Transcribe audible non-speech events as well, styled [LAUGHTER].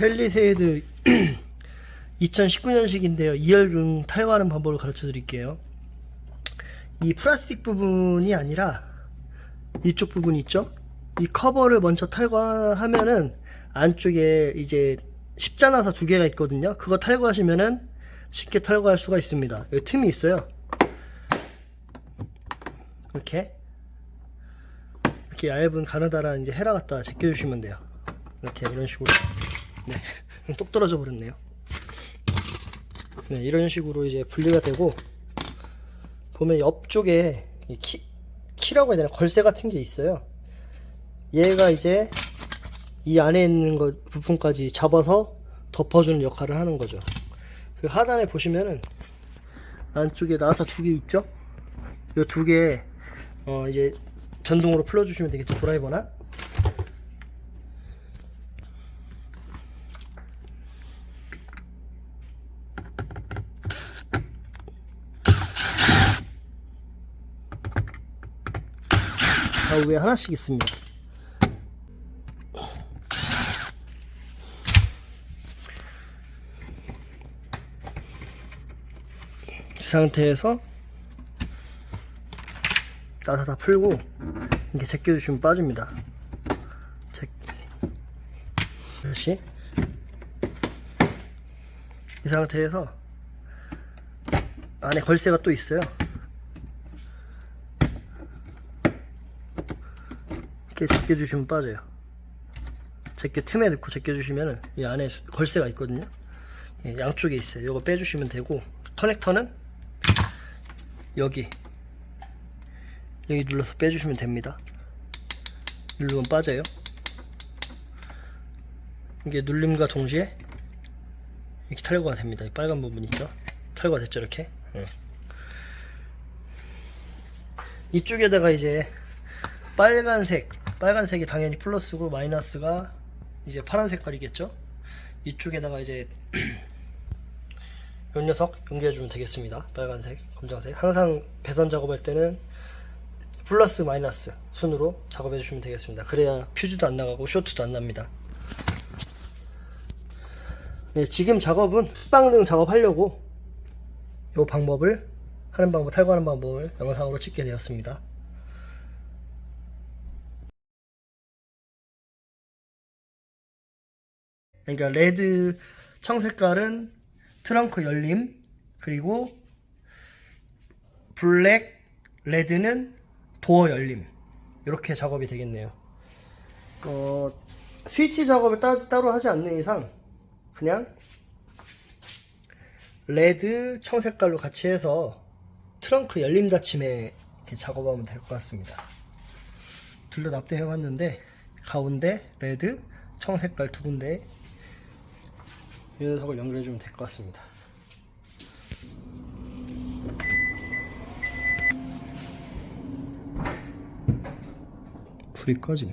펠리세이드 [CLEARS THROAT] 2019년식인데요. 2열 중 탈거하는 방법을 가르쳐 드릴게요. 이 플라스틱 부분이 아니라 이쪽 부분 있죠? 이 커버를 먼저 탈거하면은 안쪽에 이제 십자나사 두 개가 있거든요. 그거 탈거하시면은 쉽게 탈거할 수가 있습니다. 여기 틈이 있어요. 이렇게 이렇게 얇은 가느다란 이제 헤라 갖다 제껴주시면 돼요. 이렇게 이런 식으로 네, 똑 떨어져 버렸네요. 네, 이런 식으로 이제 분리가 되고 보면 옆쪽에 이 키, 키라고 해야 되나 걸쇠 같은 게 있어요. 얘가 이제 이 안에 있는 것 부품까지 잡아서 덮어주는 역할을 하는 거죠. 그 하단에 보시면은 안쪽에 나사 두 개 있죠? 이 두 개, 어, 이제 전동으로 풀어주시면 되겠죠. 드라이버나. 좌우에 하나씩 있습니다. 이 상태에서 나사 다 풀고 이렇게 제껴주시면 빠집니다. 제... 다시 이 상태에서 안에 걸쇠가 또 있어요. 이렇게 제껴주시면 빠져요. 제껴 틈에 넣고 제껴주시면 이 안에 수- 걸쇠가 있거든요. 예, 양쪽에 있어요. 이거 빼주시면 되고 커넥터는 여기 여기 눌러서 빼주시면 됩니다. 누르면 빠져요. 이게 눌림과 동시에 이렇게 탈거가 됩니다. 이 빨간 부분 있죠? 탈거가 됐죠, 이렇게. 예. 이쪽에다가 이제 빨간색, 빨간색이 당연히 플러스고 마이너스가 이제 파란 색깔이겠죠? 이쪽에다가 이제 [CLEARS THROAT] 요 녀석 연결해주면 되겠습니다. 빨간색, 검정색. 항상 배선 작업할 때는 플러스 마이너스 순으로 작업해 주시면 되겠습니다. 그래야 퓨즈도 안 나가고 쇼트도 안 납니다. 네, 지금 작업은 흑방등 작업하려고 이 방법을 하는 방법, 탈거하는 방법을 영상으로 찍게 되었습니다. 그러니까 레드 청색깔은 트렁크 열림 그리고 블랙 레드는 도어 열림 이렇게 작업이 되겠네요. 어, 스위치 작업을 따, 따로 하지 않는 이상 그냥 레드 청색깔로 같이 해서 트렁크 열림 닫힘에 이렇게 작업하면 될 것 같습니다. 둘다 납땜해 왔는데 가운데 레드 청색깔 두 군데 이 녀석을 연결해 주면 될 것 같습니다. 불이 꺼짐.